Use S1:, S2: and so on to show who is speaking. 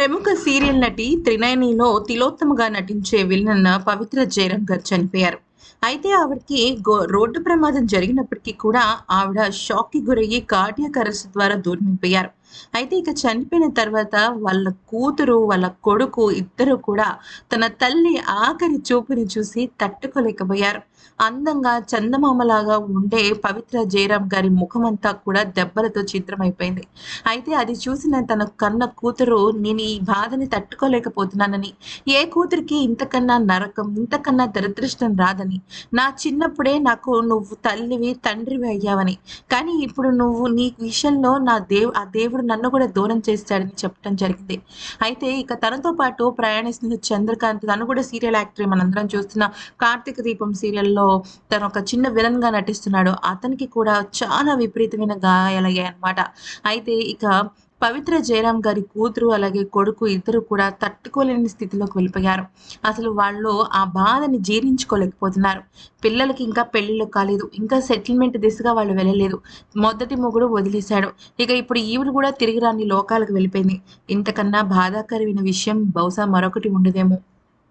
S1: ప్రముఖ సీరియల్ నటి త్రినయనిలో తిలోత్తమగా నటించే విలన్ పవిత్ర జయరాం గారు చనిపోయారు. అయితే ఆవిడకి గో- రోడ్డు ప్రమాదం జరిగినప్పటికీ కూడా ఆవిడ షాక్కి గురయ్యి కార్డియక్ అరెస్ట్ ద్వారా దూరమైపోయారు అయితే ఇక చనిపోయిన తర్వాత వాళ్ళ కూతురు వాళ్ళ కొడుకు ఇద్దరు కూడా తన తల్లి ఆఖరి చూపుని చూసి తట్టుకోలేకపోయారు. అందంగా చందమామలాగా ఉండే పవిత్ర జయరాం గారి ముఖమంతా కూడా దెబ్బలతో చిత్రమైపోయింది అయితే అది చూసిన తన కన్న కూతురు నేను ఈ బాధని తట్టుకోలేకపోతున్నానని. ఏ కూతురికి ఇంతకన్నా నరకం ఇంతకన్నా దురదృష్టం రాదని. నా చిన్నప్పుడే నాకు నువ్వు తల్లివి తండ్రివి అయ్యావని. కానీ ఇప్పుడు నువ్వు నీ విషయంలో నా దేవ్ ఆ దేవుడు నన్ను కూడా దూరం చేస్తాడని చెప్పడం జరిగింది. అయితే ఇక తనతో పాటు ప్రయాణిస్తున్న చంద్రకాంత్ తను కూడా సీరియల్ యాక్టర్ మనందరం చూస్తున్న కార్తీక దీపం సీరియల్లో తను ఒక చిన్న విలన్గా నటిస్తున్నాడు. అతనికి కూడా చాలా విపరీతమైన గాయాలయ్యాయి అన్నమాట అయితే ఇక పవిత్ర జయరాం గారి కూతురు అలాగే కొడుకు ఇద్దరు కూడా తట్టుకోలేని స్థితిలోకి వెళ్ళిపోయారు. అసలు వాళ్ళు ఆ బాధని జీర్ణించుకోలేకపోతున్నారు. పిల్లలకి ఇంకా పెళ్ళిళ్ళు కాలేదు. ఇంకా సెటిల్మెంట్ దిశగా వాళ్ళు వెళ్ళలేదు. మొదటి మొగుడు వదిలేశాడు. ఇక ఇప్పుడు ఈవిడ కూడా తిరిగి రాని లోకాలకు వెళ్ళిపోయింది. ఇంతకన్నా బాధాకరమైన విషయం బహుశా మరొకటి ఉండదేమో.